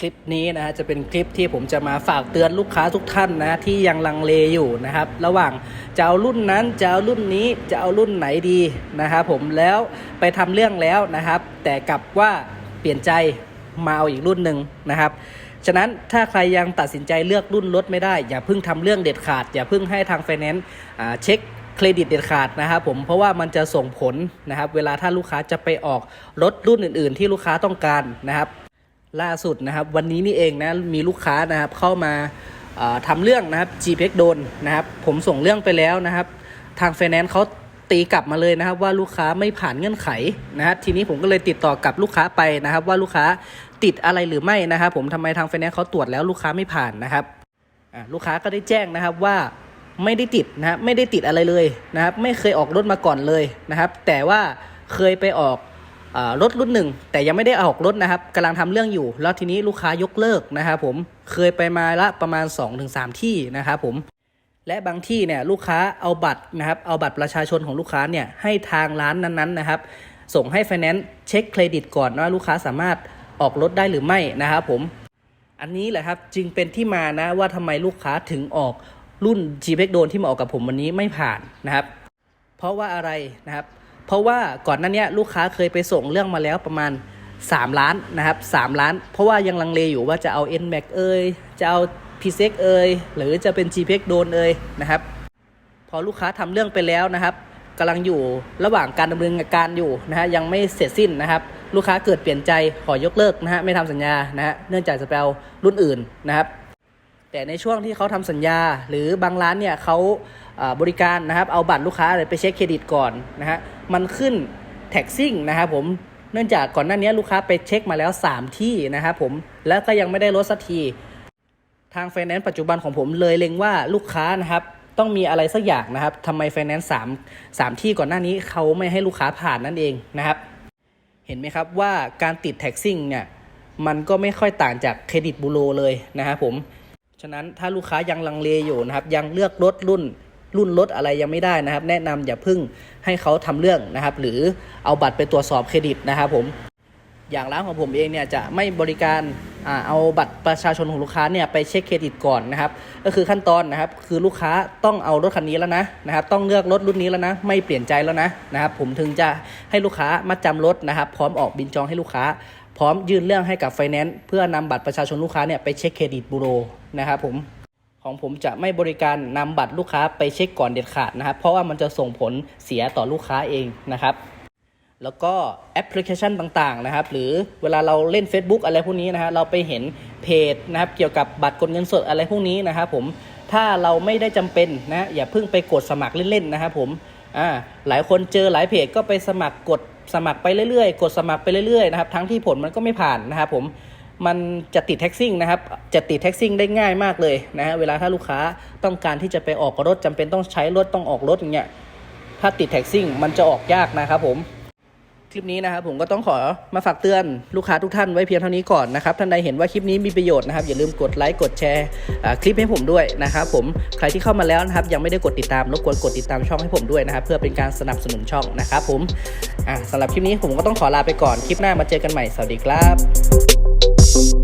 คลิปนี้นะฮะจะเป็นคลิปที่ผมจะมาฝากเตือนลูกค้าทุกท่านนะที่ยังลังเลอยู่นะครับ ระหว่างจะเอารุ่นนั้นจะเอารุ่นนี้จะเอารุ่นไหนดีนะครับผมแล้วไปทำเรื่องแล้วนะครับ แต่กลับว่าเปลี่ยนใจมาเอาอีกรุ่นหนึ่งนะครับฉะนั้นถ้าใครยังตัดสินใจเลือกรุ่นรถไม่ได้ อย่าเพิ่งทำเรื่องเด็ดขาด อย่าเพิ่งให้ทางไฟแนนซ์เช็คเครดิตเด็ดขาดนะครับผมเพราะว่ามันจะส่งผลนะครับ เวลาถ้าลูกค้าจะไปออกรถรุ่นอื่น ๆ ที่ลูกค้าต้องการนะครับ ล่าสุดนะครับ วันนี้นี่เองนะมีลูกค้านะครับเข้ามาเอ่อทำเรื่องนะครับ g p e x โดนนะครับ ผมส่งเรื่องไปแล้วนะครับ ทางไฟแนนซ์เขาตีกลับมาเลยนะครับ ว่าลูกค้าไม่ผ่านเงื่อนไขนะครับทีนี้ผมก็เลยติดต่อกับลูกค้าไปนะครับ ว่าลูกค้าติดอะไรหรือไม่นะครับ ผมทำไมทางไฟแนนซ์เขาตรวจแล้วลูกค้าไม่ผ่านนะครับลูกค้าก็ได้แจ้งนะครับว่าไม่ได้ติดนะครับไม่ได้ติดอะไรเลยนะครับ ไม่เคยออกรถมาก่อนเลยนะครับ แต่ว่าเคยไปออก รถรุ่นหนึ่งแต่ยังไม่ได้ออกรถนะครับกำลังทำเรื่องอยู่ แล้วทีนี้ลูกค้ายกเลิกนะครับผมเคยไปมาละประมาณ 2-3 ที่นะครับผมและบางที่เนี่ยลูกค้าเอาบัตรนะครับเอาบัตรประชาชนของลูกค้าเนี่ยให้ทางร้านนั้นๆนะครับ ส่งให้ไฟแนนซ์เช็คเครดิตก่อนว่าลูกค้าสามารถออกรถได้หรือไม่นะครับผมอันนี้แหละครับจึงเป็นที่มานะว่าทำไมลูกค้าถึงออกรุ่น g p e x โดนที่มาออกกับผมวันนี้ไม่ผ่านนะครับ เพราะว่าอะไรนะครับ เพราะว่าก่อนหน้าเนี้ยลูกค้าเคยไปส่งเรื่องมาแล้วประมาณ 3 ล้านนะครับ 3 ล้าน เพราะว่ายังลังเลอยู่ว่าจะเอา n m a x เอ่ยจะเอา p ี e เอ่ยหรือจะเป็น g p e x โดนเอ่ยนะครับ พอลูกค้าทำเรื่องไปแล้วนะครับกำลังอยู่ระหว่างการดำเนินการอยู่นะฮะยังไม่เสร็จสิ้นนะครับ ลูกค้าเกิดเปลี่ยนใจขอยกเลิกนะฮะไม่ทำสัญญานะฮะเนื่องจากจะไปเอารุ่นอื่นนะครับ แต่ในช่วงที่เขาทำสัญญา หรือบางร้านเนี่ยเขาอ่าบริการนะครับเอาบัตรลูกค้าอะไรไปเช็คเครดิตก่อนนะฮะมันขึ้นแท็กซิ่งนะครับผมเนื่องจากก่อนหน้านี้ลูกค้าไปเช็คมาแล้ว 3 ที่นะครับผมแล้วก็ยังไม่ได้ลดสักที ทางไฟแนนซ์ปัจจุบันของผมเลยเล็งว่าลูกค้านะครับต้องมีอะไรสักอย่างนะครับทำไมไฟแนนซ์สามสามที่ก่อนหน้านี้เขาไม่ให้ลูกค้าผ่านนั่นเองนะครับ เห็นไหมครับว่าการติดแท็กซิ่งเนี่ยมันก็ไม่ค่อยต่างจากเครดิตบูโรเลยนะครับผม ฉะนั้นถ้าลูกค้ายังลังเลอยู่นะครับยังเลือกรถรุ่นรุ่นรถอะไรยังไม่ได้นะครับ แนะนำอย่าพึ่งให้เขาทำเรื่องนะครับ หรือเอาบัตรไปตรวจสอบเครดิตนะครับผมอย่างร้านของผมเองเนี่ยจะไม่บริการอเอาบัตรประชาชนของลูกค้าเนี่ยไปเช็คเครดิตก่อนนะครับ ก็คือขั้นตอนนะครับ คือลูกค้าต้องเอารถคันนี้แล้วนะนะครับ ต้องเลือกรถรุ่นนี้แล้วนะ ไม่เปลี่ยนใจแล้วนะนะครับ ผมถึงจะให้ลูกค้ามาจำรถนะครับ พร้อมออกบินจองให้ลูกค้า พร้อมยื่นเรื่องให้กับไฟแนนซ์เพื่อนำบัตรประชาชนลูกค้าเนี่ยไปเช็คเครดิตบูโรนะครับผมของผมจะไม่บริการนำบัตรลูกค้าไปเช็คก่อนเด็ดขาดนะครับ เพราะว่ามันจะส่งผลเสียต่อลูกค้าเองนะครับ แล้วก็แอปพลิเคชันต่างๆนะครับ หรือเวลาเราเล่น Facebook อะไรพวกนี้นะฮะเราไปเห็นเพจนะครับ เกี่ยวกับบัตรกดเงินสดอะไรพวกนี้นะครับผมถ้าเราไม่ได้จำเป็นนะอย่าเพิ่งไปกดสมัครเล่นๆนะครับผมอ่าหลายคนเจอหลายเพจก็ไปสมัครกด สมัครไปเรื่อยๆ กดสมัครไปเรื่อยๆนะครับทั้งที่ผลมันก็ไม่ผ่านนะครับผมมันจะติดแท็กซิ่งนะครับ จะติดแท็กซิ่งได้ง่ายมากเลยนะฮะเวลาถ้าลูกค้าต้องการที่จะไปออกรถจำเป็นต้องใช้รถต้องออกรถอย่างเงี้ยถ้าติดแท็กซิ่งมันจะออกยากนะครับผม คลิปนี้นะครับผมก็ต้องขอมาฝากเตือนลูกค้าทุกท่านไว้เพียงเท่านี้ก่อนนะครับท่านใดเห็นว่าคลิปนี้มีประโยชน์นะครับอย่าลืมกดไลค์กดแชร์คลิปให้ผมด้วยนะครับผมใครที่เข้ามาแล้วนะครับยังไม่ได้กดติดตามรบกวนกดติดตามช่องให้ผมด้วยนะครับเพื่อเป็นการสนับสนุนช่องนะครับผมอ่าสำหรับคลิปนี้ผมก็ต้องขอลาไปก่อนคลิปหน้ามาเจอกันใหม่สวัสดีครับ